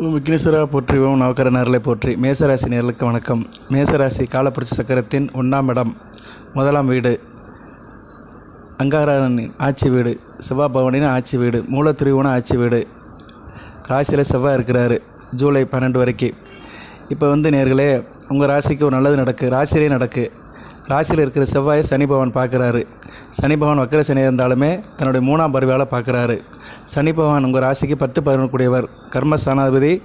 விக்னேஸ்வரா போற்றிவோம் நவக்கர நேரலை போற்றி. மேசராசி நேர்களுக்கு வணக்கம். மேசராசி காலப்புரட்சி சக்கரத்தின் ஒன்றாம் இடம் முதலாம் வீடு. அங்காரனின் ஆட்சி வீடு சிவாபவனின் ஆட்சி வீடு மூலத்திரிவோன ஆட்சி வீடு. ராசியில் செவ்வாய் இருக்கிறாரு ஜூலை பன்னெண்டு வரைக்கும் இப்போ வந்து நேர்களே உங்கள் ராசிக்கு ஒரு நல்லது நடக்கு ராசியிலே நடக்கு. ராசியில் இருக்கிற செவ்வாயை சனி பகவான் பார்க்குறாரு. சனி பகவான் வக்கர சனி இருந்தாலுமே தன்னுடைய மூணாம் பருவால் பார்க்குறாரு. சனி பகவான் உங்கள் ராசிக்கு பத்து பதினொன்று கூடியவர். லப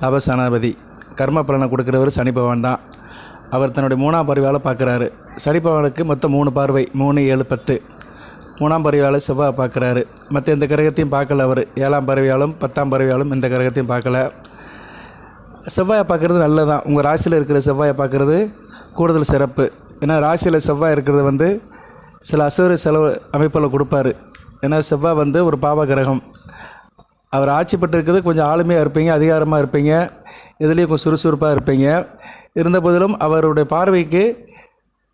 லாபஸ்தானாதிபதி. கர்ம பலனை கொடுக்குறவர் சனி பகவான் தான். அவர் தன்னுடைய மூணாம் பருவால் பார்க்குறாரு. சனி பகவானுக்கு மொத்தம் மூணு பார்வை மூணு ஏழு பத்து. மூணாம் பறவையால் செவ்வாய் பார்க்குறாரு. மற்ற எந்த கிரகத்தையும் பார்க்கல அவர். ஏழாம் பறவையாலும் பத்தாம் பறவையாலும் எந்த கிரகத்தையும் பார்க்கல. செவ்வாயை பார்க்குறது நல்லதான் உங்கள் ராசியில் இருக்கிற செவ்வாயை பார்க்குறது கூடுதல் சிறப்பு. ஏன்னா ராசியில் செவ்வாய் இருக்கிறது வந்து சில அசுர செலவு அமைப்பில் கொடுப்பாரு. ஏன்னா செவ்வாய் வந்து ஒரு பாவ கிரகம் அவர் ஆட்சி பட்டிருக்கிறது கொஞ்சம் ஆளுமையாக இருப்பீங்க அதிகாரமாக இருப்பீங்க இதுலேயும் கொஞ்சம் சுறுசுறுப்பாக இருப்பீங்க. இருந்த போதிலும் அவருடைய பார்வைக்கு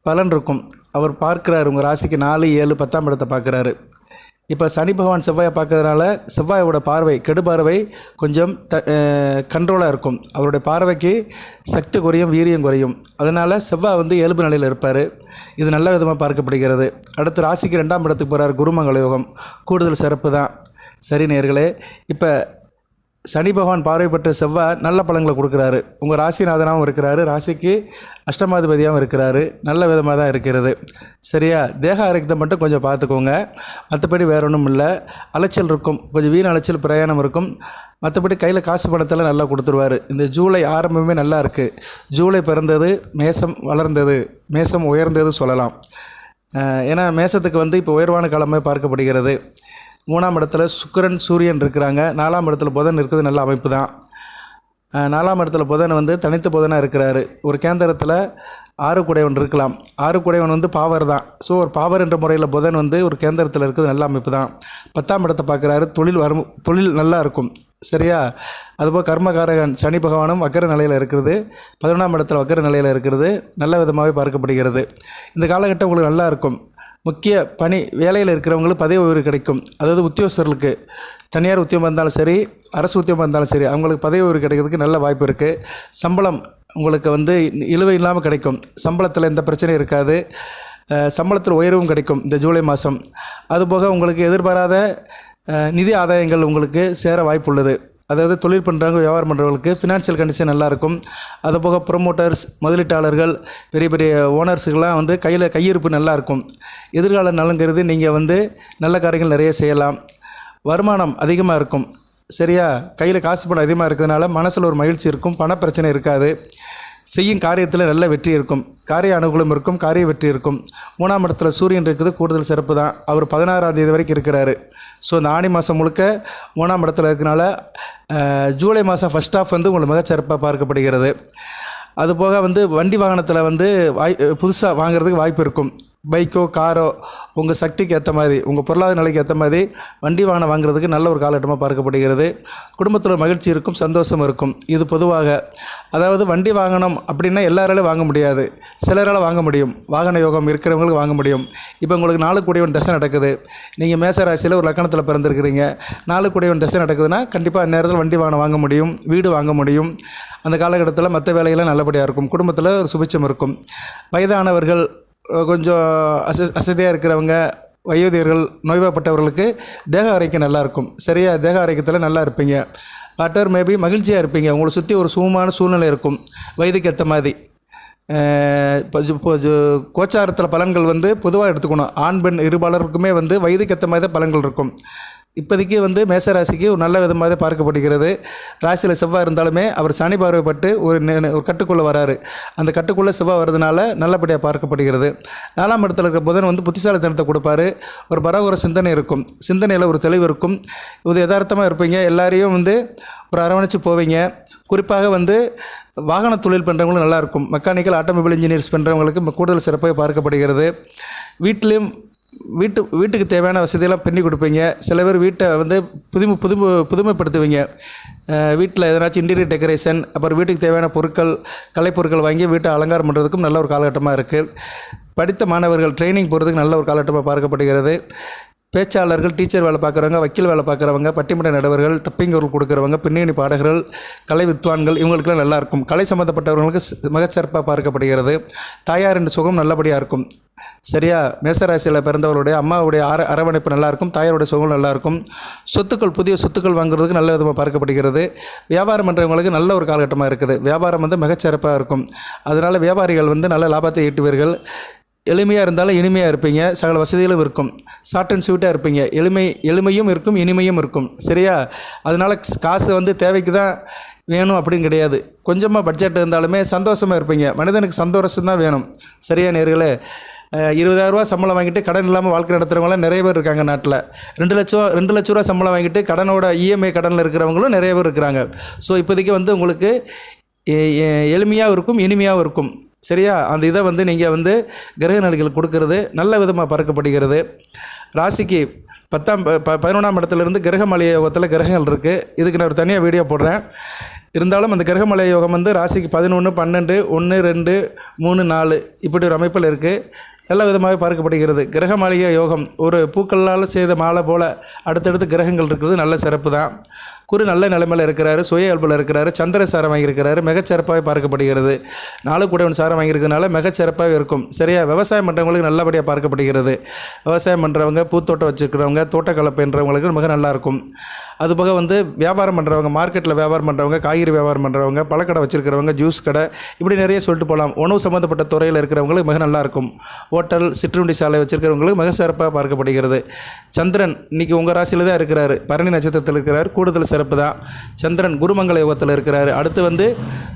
பலன் இருக்கும். அவர் பார்க்குறாரு உங்கள் ராசிக்கு நாலு ஏழு பத்தாம் இடத்தை பார்க்குறாரு. இப்போ சனி பகவான் செவ்வாயை பார்க்கறதுனால செவ்வாயோட பார்வை கெடு பார்வை கொஞ்சம் த கண்ட்ரோலாக இருக்கும். அவருடைய பார்வைக்கு சக்தி குறையும் வீரியம் குறையும். அதனால் செவ்வாய் வந்து இயல்பு நிலையில் இருப்பார். இது நல்ல விதமாக பார்க்கப்படுகிறது. அடுத்து ராசிக்கு ரெண்டாம் இடத்துக்கு போகிறார் குருமங்கள யோகம் கூடுதல் சிறப்பு தான். சரி நேர்களே இப்போ சனி பகவான் பார்வை பெற்ற செவ்வாய் நல்ல பலன்களை கொடுக்குறாரு. உங்கள் ராசிநாதனாகவும் இருக்கிறாரு. ராசிக்கு அஷ்டமாதிபதியாகவும் இருக்கிறாரு. நல்ல விதமாக தான் இருக்கிறது. சரியா? தேக ஆரோக்கியத்தை மட்டும் கொஞ்சம் பார்த்துக்கோங்க. மற்றபடி வேற ஒன்றும் இல்லை. அலைச்சல் இருக்கும். கொஞ்சம் வீண் அலைச்சல் பிரயாணம் இருக்கும். மற்றபடி கையில் காசு பணத்தெல்லாம் நல்லா கொடுத்துருவாரு. இந்த ஜூலை ஆரம்பமே நல்லா இருக்குது ஜூலை பிறந்தது மேசம் வளர்ந்தது மேசம் உயர்ந்தது சொல்லலாம். ஏன்னா மேசத்துக்கு வந்து இப்போ உயர்வான காலமே பார்க்கப்படுகிறது. மூணாம் இடத்துல சுக்கிரன் சூரியன் இருக்கிறாங்க. நாலாம் இடத்துல புதன் இருக்கிறது நல்ல அமைப்பு தான் நாலாம் இடத்துல புதன் வந்து தனித்த புதனாக இருக்கிறாரு. ஒரு கேந்திரத்தில் ஆறு குடைவன் இருக்கலாம். ஆறு குடைவன் வந்து பாவர் தான். ஸோ ஒரு பாவர் என்ற முறையில் புதன் வந்து ஒரு கேந்திரத்தில் இருக்கிறது நல்ல அமைப்பு தான் பத்தாம் இடத்தை பார்க்குறாரு. தொழில் வரும் தொழில் நல்லா இருக்கும். சரியா? அதுபோல் கர்மகாரகன் சனி பகவானும் வக்கர நிலையில் இருக்கிறது. பதினொன்றாம் இடத்துல வக்கர நிலையில் இருக்கிறது. நல்ல விதமாகவே பார்க்கப்படுகிறது. இந்த காலகட்டம் உங்களுக்கு நல்லா இருக்கும். முக்கிய பணி வேலையில் இருக்கிறவங்களுக்கு பதவி உயர்வு கிடைக்கும். அதாவது உத்தியோகஸ்தர்களுக்கு தனியார் உத்தியோகம் இருந்தாலும் சரி அரசு உத்தியோகம் இருந்தாலும் சரி அவங்களுக்கு பதவி உயர்வு கிடைக்கிறதுக்கு நல்ல வாய்ப்பு இருக்குது சம்பளம் உங்களுக்கு வந்து இழுவை இல்லாமல் கிடைக்கும். சம்பளத்தில் எந்த பிரச்சனையும் இருக்காது. சம்பளத்தில் உயர்வும் கிடைக்கும் இந்த ஜூலை மாதம் அதுபோக உங்களுக்கு எதிர்பாராத நிதி ஆதாயங்கள் உங்களுக்கு சேர வாய்ப்புள்ளது அதாவது தொழில் பண்ணுறவங்க வியாபாரம் பண்ணுறவங்களுக்கு ஃபினான்ஷியல் கண்டிஷன் நல்லாயிருக்கும். அதுபோக ப்ரொமோட்டர்ஸ் முதலீட்டாளர்கள் பெரிய பெரிய ஓனர்ஸுக்கெல்லாம் வந்து கையில் கையிருப்பு நல்லாயிருக்கும். எதிர்கால நலங்கிறது நீங்கள் வந்து நல்ல காரியங்கள் நிறைய செய்யலாம். வருமானம் அதிகமாக இருக்கும். சரியா? கையில் காசு பணம் அதிகமாக இருக்கிறதுனால மனசில் ஒரு மகிழ்ச்சி இருக்கும். பணப்பிரச்சனை இருக்காது. செய்யும் காரியத்தில் நல்ல வெற்றி இருக்கும். காரிய அனுகூலம் இருக்கும். காரிய வெற்றி இருக்கும். மூணாம் இடத்துல சூரியன் இருக்குது. கூடுதல் சிறப்பு தான். அவர் பதினாறாம் தேதி வரைக்கும் இருக்கிறாரு. ஸோ இந்த ஆணி மாதம் முழுக்க மூணாம் இடத்துல இருக்கனால ஜூலை மாதம் ஃபஸ்ட் ஆஃப் வந்து உங்களுக்கு மிகச்சிறப்பாக பார்க்கப்படுகிறது. அதுபோக வந்து வண்டி வாகனத்தில் வந்து வாய் புதுசாக வாங்குறதுக்கு வாய்ப்பு இருக்கும். பைக்கோ காரோ உங்கள் சக்திக்கு ஏற்ற மாதிரி உங்கள் பொருளாதார நிலைக்கு ஏற்ற மாதிரி வண்டி வாகனம் வாங்குறதுக்கு நல்ல ஒரு காலகட்டமாக பார்க்கப்படுகிறது. குடும்பத்தில் மகிழ்ச்சி இருக்கும் சந்தோஷம் இருக்கும். இது பொதுவாக அதாவது வண்டி வாங்கணும் அப்படின்னா எல்லாராலும் வாங்க முடியாது. சிலரால் வாங்க முடியும். வாகன யோகம் இருக்கிறவங்களுக்கு வாங்க முடியும். இப்போ உங்களுக்கு நாலு கூடியவன் தசை நடக்குது. நீங்கள் மேச ராசியில் ஒரு லக்கணத்தில் பிறந்திருக்கிறீங்க. நாலு கூடியவன் தசை நடக்குதுன்னா கண்டிப்பாக அந்நேரத்தில் வண்டி வாகனம் வாங்க முடியும் வீடு வாங்க முடியும். அந்த காலகட்டத்தில் மற்ற வேலையெல்லாம் நல்லபடியாக இருக்கும். குடும்பத்தில் ஒரு சுபிச்சம் இருக்கும். வயதானவர்கள் கொஞ்சம் அச அசதியாக இருக்கிறவங்க வயோதிகர்கள் நோய்வாய்ப்பட்டவர்களுக்கு தேக ஆரோக்கியம் நல்லாயிருக்கும் சரியா? தேக ஆரோக்கியத்தில் நல்லா இருப்பீங்க. வாட்டர் மேபி மகிழ்ச்சியாக இருப்பீங்க. உங்களை சுற்றி ஒரு சுகமான சூழ்நிலை இருக்கும். வயதுக்கு ஏற்ற மாதிரி. கோச்சாரத்தில் பலன்கள் வந்து பொதுவாக எடுத்துக்கணும். ஆண் பெண் இருபாலருக்குமே வந்து வயதுக்கு ஏற்ற மாதிரி தான் பலன்கள் இருக்கும். இப்போதைக்கு வந்து மேச ராசிக்கு ஒரு நல்ல விதமாக தான் பார்க்கப்படுகிறது. ராசியில் செவ்வாய் இருந்தாலுமே அவர் சனி பார்வைப்பட்டு ஒரு ஒரு கட்டுக்குள்ளே வராரு. அந்த கட்டுக்குள்ளே செவ்வாய் வர்றதுனால நல்லபடியாக பார்க்கப்படுகிறது. நாலாம் இடத்துல இருக்கிற புதன் வந்து புத்திசாலித்தனத்தை கொடுப்பாரு. ஒரு பரவர சிந்தனை இருக்கும். சிந்தனையில் ஒரு தெளிவு இருக்கும். இது யதார்த்தமாக இருப்பீங்க. எல்லாரையும் வந்து ஒரு அரவணைச்சு போவீங்க. குறிப்பாக வந்து வாகன தொழில் பண்ணுறவங்களும் நல்லாயிருக்கும். மெக்கானிக்கல் ஆட்டோமொபைல் இன்ஜினியர்ஸ் பண்ணுறவங்களுக்கு கூடுதல் சிறப்பாக பார்க்கப்படுகிறது. வீட்டிலையும் வீட்டு வீட்டுக்கு தேவையான வசதியெல்லாம் பண்ணி கொடுப்பீங்க. சில பேர் வீட்டை வந்து புதுமை புதுமை புதுமைப்படுத்துவீங்க. வீட்டில் எதனாச்சும் இன்டீரியர் டெக்கரேஷன் அப்புறம் வீட்டுக்கு தேவையான பொருட்கள் கலைப்பொருட்கள் வாங்கி வீட்டை அலங்காரம் பண்ணுறதுக்கும் நல்ல ஒரு காலகட்டமாக இருக்குது படித்த மாணவர்கள் ட்ரைனிங் போகிறதுக்கு நல்ல ஒரு காலகட்டமாக பார்க்கப்படுகிறது. பேச்சாளர்கள் டீச்சர் வேலை பார்க்குறவங்க வக்கீல் வேலை பார்க்குறவங்க பட்டிமன்ற நடுவர்கள் டப்பிங் கொடுக்குறவங்க பின்னணி பாடகர்கள் கலை வித்வான்கள் இவங்களுக்குலாம் நல்லாயிருக்கும் கலை சம்மந்தப்பட்டவர்களுக்கு மிகச்சிறப்பாக பார்க்கப்படுகிறது. தாயாரின் சுகம் நல்லபடியாக இருக்கும். சரியா? மேசராசியில் பிறந்தவருடைய அம்மாவுடைய அர அரவணைப்பு நல்லாயிருக்கும் தாயாருடைய சுகம் நல்லாயிருக்கும் சொத்துக்கள் புதிய சொத்துக்கள் வாங்குறதுக்கு நல்ல விதமாக பார்க்கப்படுகிறது. வியாபாரம் பண்ணுறவங்களுக்கு நல்ல ஒரு காலகட்டமாக இருக்குது. வியாபாரம் வந்து மிகச்சிறப்பாக இருக்கும். அதனால் வியாபாரிகள் வந்து நல்ல லாபத்தை ஈட்டுவீர்கள். எளிமையாக இருந்தாலும் இனிமையாக இருப்பீங்க. சகல வசதிகளும் இருக்கும். ஷார்ட் அண்ட் ஸ்வீட்டாக இருப்பீங்க. எளிமை எளிமையும் இருக்கும் இனிமையும் இருக்கும். சரியா? அதனால் காசு வந்து தேவைக்கு தான் வேணும் அப்படின்னு கிடையாது. கொஞ்சமாக பட்ஜெட் இருந்தாலுமே சந்தோஷமாக இருப்பீங்க. மனிதனுக்கு சந்தோஷம் தான் வேணும். சரியா நேர்களே? இருபதாயிரரூவா சம்பளம் வாங்கிட்டு கடன் இல்லாமல் வாழ்க்கை நடத்துகிறவங்களாம் நிறைய பேர் இருக்காங்க நாட்டில். ரெண்டு லட்சம் ரெண்டு லட்ச ரூபா சம்பளம் வாங்கிட்டு கடனோட இஎம்ஐ கடனில் இருக்கிறவங்களும் நிறைய பேர் இருக்கிறாங்க. ஸோ இப்போதைக்கு வந்து உங்களுக்கு எளிமையாகவும் இருக்கும் இனிமையாகவும் இருக்கும். சரியா? அந்த இதை வந்து நீங்கள் வந்து கிரக நிலைகள் கொடுக்கறது நல்ல விதமாக பறக்கப்படுகிறது. ராசிக்கு பத்தாம் ப- ப பதினொன்றாம் இடத்துலேருந்து கிரகமலை யோகத்தில் கிரகங்கள் இருக்குது இதுக்கு நான் ஒரு தனியாக வீடியோ போடுறேன். இருந்தாலும் அந்த கிரகமலை யோகம் வந்து ராசிக்கு பதினொன்று பன்னெண்டு ஒன்று ரெண்டு மூணு நாலு இப்படி ஒரு அமைப்பில் இருக்குது நல்ல விதமாக பார்க்கப்படுகிறது. கிரகமாளிகை யோகம். ஒரு பூக்களால் செய்த மாலை போல் அடுத்தடுத்து கிரகங்கள் இருக்கிறது. நல்ல சிறப்பு தான். குரு நல்ல நிலைமையில் இருக்கிறாரு. சுய இயல்பில் இருக்கிறாரு. சந்திர சாரம் வாங்கியிருக்கிறாரு. மிகச்சிறப்பாக பார்க்கப்படுகிறது. நாலு கூடவன் சாரம் வாங்கியிருக்கிறதுனால மிகச்சிறப்பாக இருக்கும். சரியா? விவசாயம் பண்ணுறவங்களுக்கு நல்லபடியாக பார்க்கப்படுகிறது. விவசாயம் பண்ணுறவங்க பூத்தோட்டம் வச்சுருக்கிறவங்க தோட்டக்கலை பண்ணுறவங்களுக்கு மிக நல்லாயிருக்கும் அதுபோக வந்து வியாபாரம் பண்ணுறவங்க மார்க்கெட்டில் வியாபாரம் பண்ணுறவங்க காய்கறி வியாபாரம் பண்ணுறவங்க பழக்கடை வச்சுருக்கிறவங்க ஜூஸ் கடை இப்படி நிறைய சொல்லிட்டு போகலாம். உணவு சம்மந்தப்பட்ட துறையில் இருக்கிறவங்களுக்கு மிக நல்லாயிருக்கும் ஹோட்டல் சிற்றுண்டி சாலை வச்சுருக்கிறவங்களுக்கு மிக சிறப்பாக பார்க்கப்படுகிறது. சந்திரன் இன்றைக்கி உங்கள் ராசியில் தான் இருக்கிறாரு. பரணி நட்சத்திரத்தில் இருக்கிறார். கூடுதல் சிறப்பு தான். சந்திரன் குருமங்கல யோகத்தில் இருக்கிறார். அடுத்து வந்து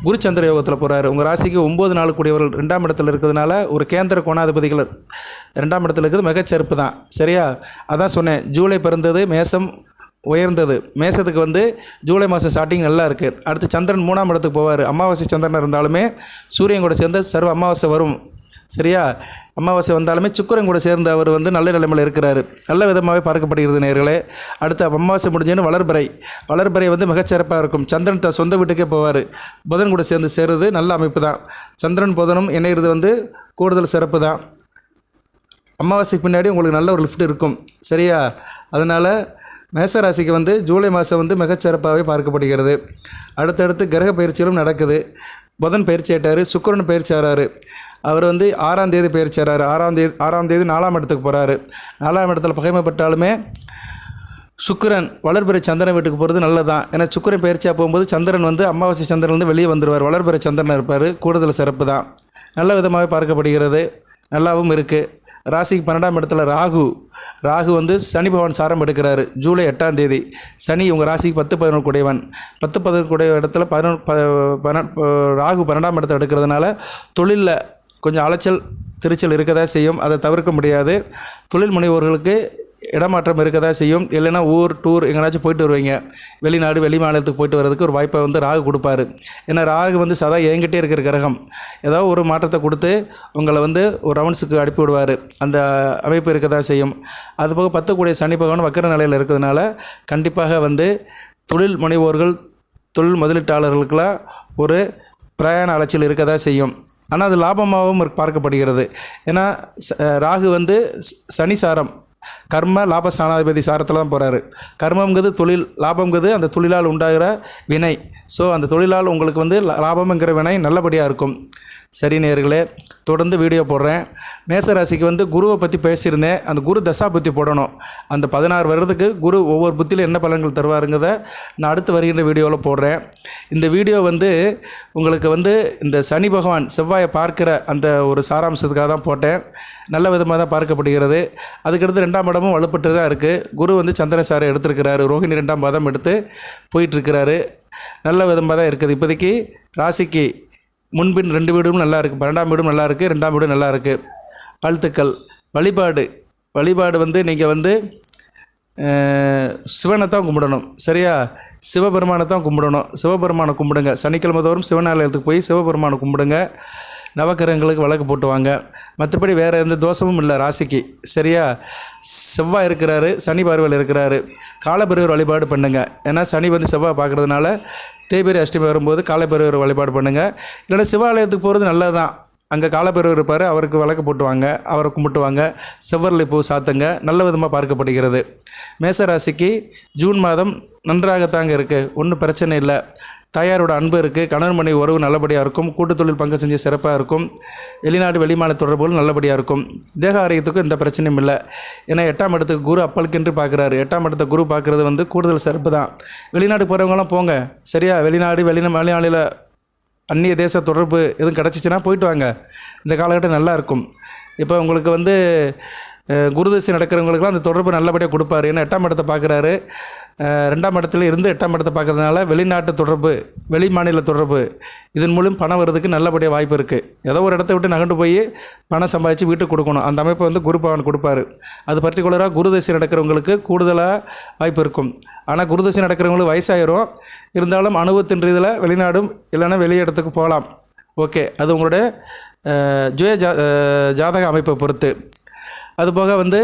குருச்சந்திர யோகத்தில் போகிறார் உங்கள் ராசிக்கு ஒம்பது நாள் கூடியவர்கள் ரெண்டாம் இடத்துல இருக்கிறதுனால ஒரு கேந்திர கோணாதிபதிகள் ரெண்டாம் இடத்துல இருக்கிறது மிகச்சிறப்பு தான். சரியா? அதான் சொன்னேன். ஜூலை பிறந்தது மேசம் உயர்ந்தது. மேசத்துக்கு வந்து ஜூலை மாதம் ஸ்டார்டிங் நல்லா இருக்குது அடுத்து சந்திரன் மூணாம் இடத்துக்கு போவார். அமாவாசை சந்திரன் இருந்தாலுமே சூரியன் கூட சேர்ந்து சர்வ அமாவாசை வரும். சரியா? அமாவாசை வந்தாலுமே சுக்கிரன் கூட சேர்ந்து அவர் வந்து நல்ல நிலைமையில் இருக்கிறாரு. நல்ல விதமாகவே பார்க்கப்படுகிறது நேர்களே. அடுத்து அமாவாசை முடிஞ்சோன்னு வளர்பறை. வளர்பறை வந்து மிகச்சிறப்பாக இருக்கும். சந்திரன் த சொந்த வீட்டுக்கே போவார். புதன் கூட சேர்ந்து சேருது. நல்ல அமைப்பு தான் சந்திரன் புதனும் இணைகிறது வந்து கூடுதல் சிறப்பு தான் அமாவாசைக்கு பின்னாடி உங்களுக்கு நல்ல ஒரு லிஃப்ட் இருக்கும். சரியா? அதனால் மேசராசிக்கு வந்து ஜூலை மாதம் வந்து மிகச்சிறப்பாகவே பார்க்கப்படுகிறது. அடுத்தடுத்து கிரக பயிற்சிகளும் நடக்குது. புதன் பயிற்சி ஆயிட்டாரு சுக்கிரன் பயிற்சி ஆறாரு. அவர் வந்து ஆறாம் தேதி பயிற்சி ஆறாரு. ஆறாம் தேதி ஆறாம் தேதி நாலாம் இடத்துக்கு போகிறாரு நாலாம் இடத்துல பகைமைப்பட்டாலுமே சுக்கரன் வளர்பிறை சந்திரன் வீட்டுக்கு போகிறது நல்லது தான் ஏன்னா சுக்கிரன் பயிற்சியாக போகும்போது சந்திரன் வந்து அமாவாசை சந்திரன் வந்து வெளியே வந்துடுவார் வளர்பிறை சந்திரன் இருப்பார். கூடுதல் சிறப்பு தான் நல்ல விதமாகவே பார்க்கப்படுகிறது. நல்லாவும் இருக்குது ராசிக்கு பன்னெண்டாம் இடத்துல ராகு. ராகு வந்து சனி பகவான் சாரம் எடுக்கிறாரு. ஜூலை எட்டாம் தேதி. சனி உங்கள் ராசிக்கு பத்து பதினொன்று குடையவன். பத்து பதினொன்று குடைய இடத்துல பதினொன்று ப ராகு பன்னெண்டாம் இடத்துல எடுக்கிறதுனால தொழிலில் கொஞ்சம் அலைச்சல் திருச்சல் இருக்க தான் செய்யும். அதை தவிர்க்க முடியாது. தொழில் முனைவோர்களுக்கு இடமாற்றம் இருக்க தான் செய்யும். இல்லைன்னா ஊர் டூர் எங்கேனாச்சும் போயிட்டு வருவீங்க. வெளிநாடு வெளி மாநிலத்துக்கு போயிட்டு வரதுக்கு ஒரு வாய்ப்பை வந்து ராகு கொடுப்பாரு. ஏன்னா ராகு வந்து சதா என்கிட்டே இருக்கிற கிரகம். ஏதாவது ஒரு மாற்றத்தை கொடுத்து உங்களை வந்து ஒரு ரவுண்ட்ஸுக்கு அனுப்பி விடுவார். அந்த அமைப்பு இருக்க தான் செய்யும் அதுபோக பத்தக்கூடிய சனி பகவான் வக்கர நிலையில் இருக்கிறதுனால கண்டிப்பாக வந்து தொழில் முனைவோர்கள் தொழில் முதலீட்டாளர்களுக்கெல்லாம் ஒரு பிரயாண அலைச்சல் இருக்க தான் செய்யும். ஆனால் அது லாபமாகவும் பார்க்கப்படுகிறது. ஏன்னா ச- ராகு வந்து சனிசாரம் சனி சாரம். கர்ம லாபஸ்தானாதிபதி சாரத்தில் தான் போகிறாரு கர்மங்கிறது தொழில் லாபங்கிறது அந்த தொழிலால் உண்டாகிற வினை. ஸோ அந்த தொழிலால் உங்களுக்கு வந்து லாபம்ங்கிற வினை நல்லபடியாக இருக்கும். சரி நேர்களே தொடர்ந்து வீடியோ போடுறேன். மேசராசிக்கு வந்து குருவை பற்றி பேசியிருந்தேன். அந்த குரு தசா புத்தி போடணும். அந்த பதினாறு வருடத்துக்கு குரு ஒவ்வொரு புத்தியில் என்ன பலன்கள் தருவாருங்கிறத நான் அடுத்து வருகின்ற வீடியோவில் போடுறேன். இந்த வீடியோ வந்து உங்களுக்கு வந்து இந்த சனி பகவான் செவ்வாயை பார்க்கிற அந்த ஒரு சாராம்சத்துக்காக தான் போட்டேன். நல்ல விதமாக தான் பார்க்கப்படுகிறது. அதுக்கடுத்து ரெண்டாம் இடமும் வலுப்பட்டு தான் இருக்குது குரு வந்து சந்திரசாரை எடுத்திருக்கிறாரு. ரோஹிணி ரெண்டாம் பாதம் எடுத்து போயிட்டுருக்கிறாரு நல்ல விதமாக தான் இருக்குது. இப்போதைக்கு ராசிக்கு முன்பின் ரெண்டு வீடும் நல்லா இருக்குது பன்னெண்டாம் வீடும் நல்லா இருக்குது ரெண்டாம் வீடும் நல்லா இருக்குது வாழ்த்துக்கள். வழிபாடு. வழிபாடு வந்து நீங்கள் வந்து சிவனை தான் கும்பிடணும். சரியா? சிவபெருமானை தான் கும்பிடணும். சிவபெருமானை கும்பிடுங்க. சனிக்கிழமை தோறும் சிவன் ஆலயத்துக்கு போய் சிவபெருமானை கும்பிடுங்க. நவக்கிரகங்களுக்கு விளக்கு போட்டுவாங்க. மற்றபடி வேறு எந்த தோஷமும் இல்லை ராசிக்கு. சரியா? செவ்வாய் இருக்கிறாரு சனி பார்வையில் இருக்கிறாரு. காலபெருவர் வழிபாடு பண்ணுங்கள் ஏன்னா சனி வந்து செவ்வாய் பார்க்குறதுனால தேய்பிரி அஷ்டமி வரும்போது காலபெருவர் வழிபாடு பண்ணுங்கள் இல்லைன்னா சிவாலயத்துக்கு போகிறது நல்லது தான் அங்கே காலப்பேரவர் இருப்பார் அவருக்கு விளக்கு போட்டுவாங்க அவரை கும்பிட்டுவாங்க. செவ்வரளி பூ சாத்துங்க. நல்ல விதமாக பார்க்கப்படுகிறது. மேசராசிக்கு ஜூன் மாதம் நன்றாகத்தாங்க இருக்குது ஒன்றும் பிரச்சனை இல்லை. தாயாரோட அன்பு இருக்குது கணவன் மனைவி உறவு நல்லபடியாக இருக்கும். கூட்டுத் தொழில் பங்கு செஞ்சு சிறப்பாக இருக்கும். வெளிநாடு வெளிமாநில தொடர்புகள் நல்லபடியாக இருக்கும். தேக ஆரோக்கியத்துக்கும் எந்த பிரச்சனையும் இல்லை. ஏன்னா எட்டாம் இடத்துக்கு குரு அப்பளுக்கென்று பார்க்குறாரு. எட்டாம் இடத்த குரு பார்க்குறது வந்து கூடுதல் சிறப்பு தான். வெளிநாடு போகிறவங்களாம் போங்க. சரியா? வெளிநாடு வெளி வெளிநாளில் அந்நிய தேச தொடர்பு எதுவும் கிடச்சிச்சின்னா போயிட்டு வாங்க. இந்த காலகட்டம் நல்லாயிருக்கும் இப்போ உங்களுக்கு வந்து அஹ், குருதசை நடக்கிறவங்களுக்குலாம் அந்த தொடர்பு நல்லபடியாக கொடுப்பாரு. ஏன்னா எட்டாம் இடத்தை பார்க்குறாரு. ரெண்டாம் இடத்துல இருந்து எட்டாம் இடத்தை பார்க்கறதுனால வெளிநாட்டு தொடர்பு வெளி மாநில தொடர்பு இதன் மூலம் பணம் வர்றதுக்கு நல்லபடியாக வாய்ப்பு இருக்குது ஏதோ ஒரு இடத்த விட்டு நகண்டு போய் பணம் சம்பாதிச்சு வீட்டுக்கு கொடுக்கணும். அந்த அமைப்பை வந்து குரு பகவான் கொடுப்பாரு. அது பர்டிகுலராக குருதசி நடக்கிறவங்களுக்கு கூடுதலாக வாய்ப்பு இருக்கும். ஆனால் குருதசை நடக்கிறவங்களுக்கு வயசாயிரும். இருந்தாலும் அனுபவத்தின் இதில் வெளிநாடும் இல்லைன்னா வெளி இடத்துக்கு போகலாம். ஓகே. அது உங்களுடைய ஜுய ஜா ஜாதக அமைப்பை பொறுத்து. அதுபோக வந்து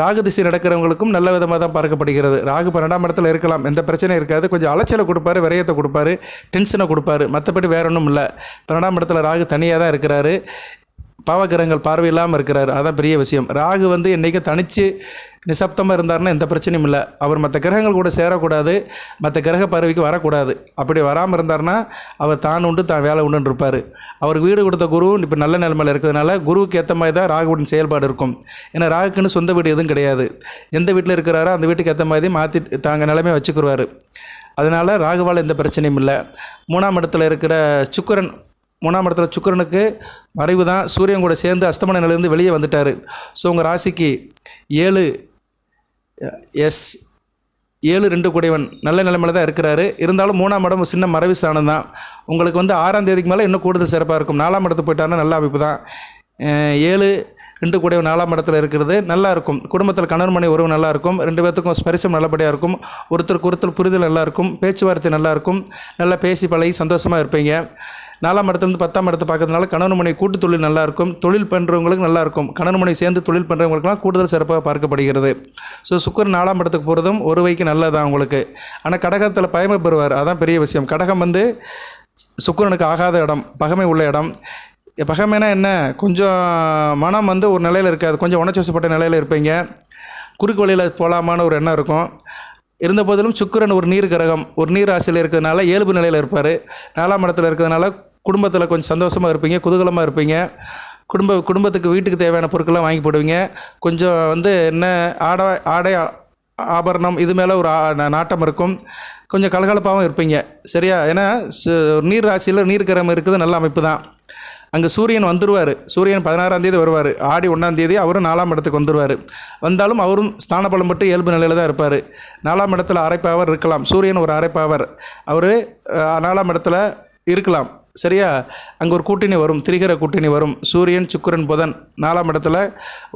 ராகு திசை நடக்கிறவங்களுக்கும் நல்ல விதமாக தான் பார்க்கப்படுகிறது. ராகு பன்னெண்டாம் இடத்துல இருக்கலாம். எந்த பிரச்சனையும் இருக்காது. கொஞ்சம் அலைச்சலை கொடுப்பாரு விரயத்தை கொடுப்பாரு டென்ஷனை கொடுப்பாரு. மற்றபடி வேற ஒன்றும் இல்லை. பன்னெண்டாம் இடத்துல ராகு தனியாக தான் இருக்கிறாரு. பாவகிரகங்கள் கிரகங்கள் பார்வையில்லாமல் இருக்கிறார். அதான் பெரிய விஷயம். ராகு வந்து என்றைக்கும் தனித்து நிசப்தமாக இருந்தாருன்னா எந்த பிரச்சனையும் இல்லை. அவர் மற்ற கிரகங்கள் கூட சேரக்கூடாது. மற்ற கிரக பறவைக்கு வரக்கூடாது. அப்படி வராமல் இருந்தாருன்னா அவர் தான் உண்டு தான் வேலை உண்டுன்னு இருப்பார். அவருக்கு வீடு கொடுத்த குரு இப்போ நல்ல நிலைமையில் இருக்கிறதுனால குருவுக்கு ஏற்ற மாதிரி தான் ராகுவின் செயல்பாடு இருக்கும். ஏன்னா ராகுக்குன்னு சொந்த வீடு எதுவும் கிடையாது. எந்த வீட்டில் இருக்கிறாரோ அந்த வீட்டுக்கு ஏற்ற மாதிரி மாற்றி தாங்க நிலைமையை வச்சுக்கிருவார். அதனால் ராகுவால் எந்த பிரச்சனையும் இல்லை. மூணாம் இடத்துல இருக்கிற சுக்கிரன் மூணாம் இடத்துல சுக்கரனுக்கு மறைவு தான். சூரியன் கூட சேர்ந்து அஸ்தமன நிலையிலேருந்து வெளியே வந்துட்டார். ஸோ உங்கள் ராசிக்கு ஏழு எஸ் ஏழு ரெண்டு கூடையவன் நல்ல நிலைமையில் தான் இருக்கிறாரு. இருந்தாலும் மூணாம் இடம் சின்ன மறைவு ஸ்தானம் தான். உங்களுக்கு வந்து ஆறாம் தேதிக்கு மேலே இன்னும் கூடுதல் சிறப்பாக இருக்கும். நாலாம் இடத்துக்கு போயிட்டாருன்னா நல்ல அமைப்பு தான். ஏழு ரெண்டு கூடையவன் நாலாம் இடத்துல இருக்கிறது நல்லா இருக்கும். குடும்பத்தில் கணவன் மனை உறவு நல்லா இருக்கும். ரெண்டு பேர்த்துக்கும் ஸ்பரிசம் நல்லபடியாக இருக்கும். ஒருத்தருக்கு ஒருத்தர் புரிதல் நல்லா இருக்கும். பேச்சுவார்த்தை நல்லா இருக்கும். நல்லா பேசி பழகி சந்தோஷமாக இருப்பீங்க. நாலாம் இடத்துலேருந்து பத்தாம் இடத்தை பார்க்கறதுனால கணவன் மனை கூட்டு தொழில் நல்லா இருக்கும். தொழில் பண்ணுறவங்களுக்கு நல்லாயிருக்கும் கணவன் சேர்ந்து தொழில் பண்ணுறவங்களுக்குலாம் கூடுதல் சிறப்பாக பார்க்கப்படுகிறது. ஸோ சுக்கர் நாலாம் இடத்துக்கு போகிறதும் ஒரு வைக்கு நல்லதான் உங்களுக்கு. ஆனால் கடகத்தில் பயமை பெறுவார். அதான் பெரிய விஷயம். கடகம் வந்து சுக்கிரனுக்கு ஆகாத இடம் பகமை உள்ள இடம். பகமைனா என்ன? கொஞ்சம் மனம் வந்து ஒரு நிலையில் இருக்காது. கொஞ்சம் உணர்ச்சிவசப்பட்ட நிலையில் இருப்பீங்க. குறுக்கு வழியில் போகலாமான்னு ஒரு எண்ணம் இருக்கும். இருந்த போதிலும் சுக்கிரன் ஒரு நீர் கிரகம் ஒரு நீர் ராசியில் இருக்கிறதுனால இயல்பு நிலையில் இருப்பார். நாலாம் இடத்துல இருக்கிறதுனால குடும்பத்தில் கொஞ்சம் சந்தோஷமாக இருப்பீங்க குதூகலமாக இருப்பீங்க. குடும்ப குடும்பத்துக்கு வீட்டுக்கு தேவையான பொருட்கள்லாம் வாங்கி போடுவீங்க. கொஞ்சம் வந்து என்ன ஆடை ஆடை ஆபரணம் இது மேலே ஒரு நாட்டம் இருக்கும். கொஞ்சம் கலகலப்பாகவும் இருப்பீங்க. சரியா? ஏன்னா நீர் ராசியில் நீர் இருக்குது நல்ல அமைப்பு தான் அங்கே சூரியன் வந்துடுவார் சூரியன் பதினாறாம் தேதி வருவார். ஆடி ஒன்றாம் தேதி அவரும் நாலாம் இடத்துக்கு வந்துடுவார் வந்தாலும் அவரும் ஸ்தான பலம் பட்டு இயல்பு நிலையில் தான் இருப்பார். நாலாம் இடத்துல அரைப்பாவர் இருக்கலாம். சூரியன் ஒரு அரைப்பாவர். அவர் நாலாம் இடத்துல இருக்கலாம். சரியா? அங்கே ஒரு கூட்டணி வரும் திரிகர கூட்டணி வரும். சூரியன் சுக்கிரன் புதன் நாலாம் இடத்துல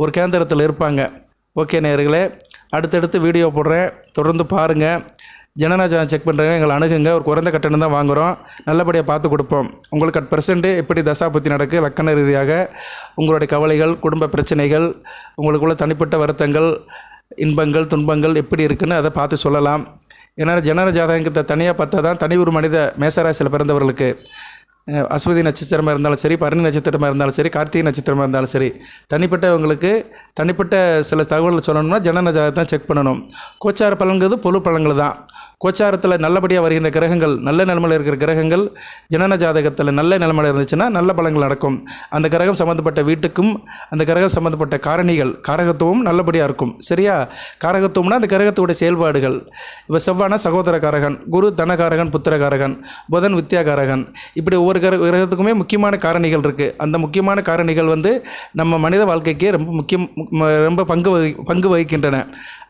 ஒரு கேந்திரத்தில் இருப்பாங்க. ஓகே நேர்களே அடுத்தடுத்து வீடியோ போடுறேன். தொடர்ந்து பாருங்கள் ஜனநாயகம் செக் பண்ணுறவங்க எங்களை அணுகுங்க. ஒரு குறைந்த கட்டணம் தான் வாங்குகிறோம் நல்லபடியாக பார்த்து கொடுப்போம். உங்களுக்கு அட் பர்சன்ட் எப்படி தசாபத்தி நடக்கு லக்கண ரீதியாக உங்களுடைய கவலைகள் குடும்ப பிரச்சனைகள் உங்களுக்குள்ள தனிப்பட்ட வருத்தங்கள் இன்பங்கள் துன்பங்கள் எப்படி இருக்குன்னு அதை பார்த்து சொல்லலாம். ஏன்னா ஜனன ஜாதகத்தை தனியாக பார்த்தா தான் தனி ஒரு மனித மேசராசியில் பிறந்தவர்களுக்கு அஸ்வதி நட்சத்திரமாக இருந்தாலும் சரி பரணி நட்சத்திரமாக இருந்தாலும் சரி கார்த்திகை நட்சத்திரமாக இருந்தாலும் சரி தனிப்பட்டவங்களுக்கு தனிப்பட்ட சில தகவல்கள் சொல்லணும்னா ஜனன ஜாதகத்தை செக் பண்ணணும். கோச்சார பலன்கிறது பொது பலன்கள் தான். கோச்சாரத்தில் நல்லபடியாக வருகின்ற கிரகங்கள் நல்ல நிலமையில் இருக்கிற கிரகங்கள் ஜனன ஜாதகத்தில் நல்ல நிலமையில் இருந்துச்சுன்னா நல்ல பலங்கள் நடக்கும். அந்த கிரகம் சம்மந்தப்பட்ட வீட்டுக்கும் அந்த கிரகம் சம்மந்தப்பட்ட காரணிகள் காரகத்துவம் நல்லபடியாக இருக்கும். சரியா? காரகத்துவம்னா அந்த கிரகத்தோட செயல்பாடுகள். இப்போ செவ்வானா சகோதர காரகன் குரு தனகாரகன் புத்திரகாரகன் புதன் வித்யாகாரகன் இப்படி ஒவ்வொரு கிர கிரகத்துக்குமே முக்கியமான காரணிகள் இருக்குது அந்த முக்கியமான காரணிகள் வந்து நம்ம மனித வாழ்க்கைக்கு ரொம்ப முக்கியம் ரொம்ப பங்கு வகி பங்கு வகிக்கின்றன.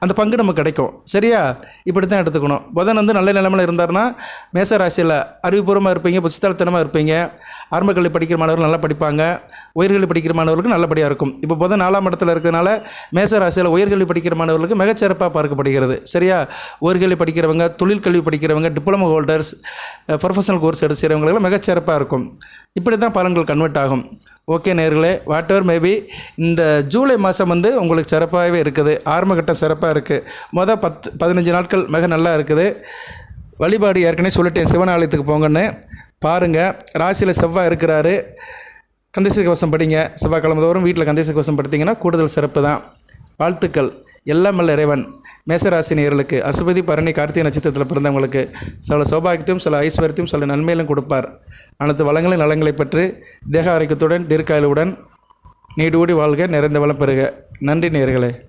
அந்த பங்கு நமக்கு கிடைக்கும். சரியா? இப்படி தான் எடுத்துக்கணும். புதன் வந்து நல்ல நிலைமையில் இருந்தாருன்னா மேச ராசியில் அறிவுபூர்வமாக இருப்பீங்க புத்திசாலித்தனமாக இருப்பீங்க. ஆரம்ப கல்வி படிக்கிற மாணவர்கள் நல்லா படிப்பாங்க. உயர்கல்வி படிக்கிற மாணவர்களுக்கு நல்லபடியாக இருக்கும். இப்போ புதன் நாலாம் இடத்துல இருக்கிறதுனால மேச ராசியில் உயர்கல்வி படிக்கிற மாணவர்களுக்கு மிகச்சிறப்பாக பார்க்கப்படுகிறது. சரியா? உயர்கல்வி படிக்கிறவங்க தொழில் கல்வி படிக்கிறவங்க டிப்ளமோ ஹோல்டர்ஸ் ப்ரொஃபஷனல் கோர்ஸ் எடுத்து செய்கிறவங்களுக்கு மிகச்சிறப்பாக இருக்கும். இப்படி தான் பலன்கள் கன்வெர்ட் ஆகும். ஓகே நேர்களே வாட் எவர் மேபி இந்த ஜூலை மாதம் வந்து உங்களுக்கு சிறப்பாகவே இருக்குது. ஆரம்பகட்டம் சிறப்பாக இருக்குது மொதல் பத்து பதினஞ்சு நாட்கள் மிக நல்லா இருக்குது. வழிபாடு ஏற்கனவே சொல்லிட்டேன் சிவன் ஆலயத்துக்கு போங்கன்னு. பாருங்கள் ராசியில் செவ்வாய் இருக்கிறாரு. கந்தச கவசம் படிங்க. செவ்வாய்க்கிழமை தோறும் வீட்டில் கந்தச கவசம் படுத்திங்கன்னா கூடுதல் சிறப்பு தான் வாழ்த்துக்கள். எல்லாம் இறைவன். மேசராசி நேர்களுக்கு அசுபதி பரணி கார்த்திகை நட்சத்திரத்தில் பிறந்தவங்களுக்கு சில சௌபாகியத்தையும் சில ஐஸ்வர்யத்தையும் சில நன்மையிலும் கொடுப்பார். அனைத்து வளங்களின் நலங்களை பெற்று தேக ஆரோக்கியத்துடன் தீர்க்காயலுடன் நீடூடி வாழ்க நிறைந்த வளம் பெறுக. நன்றி நேர்களே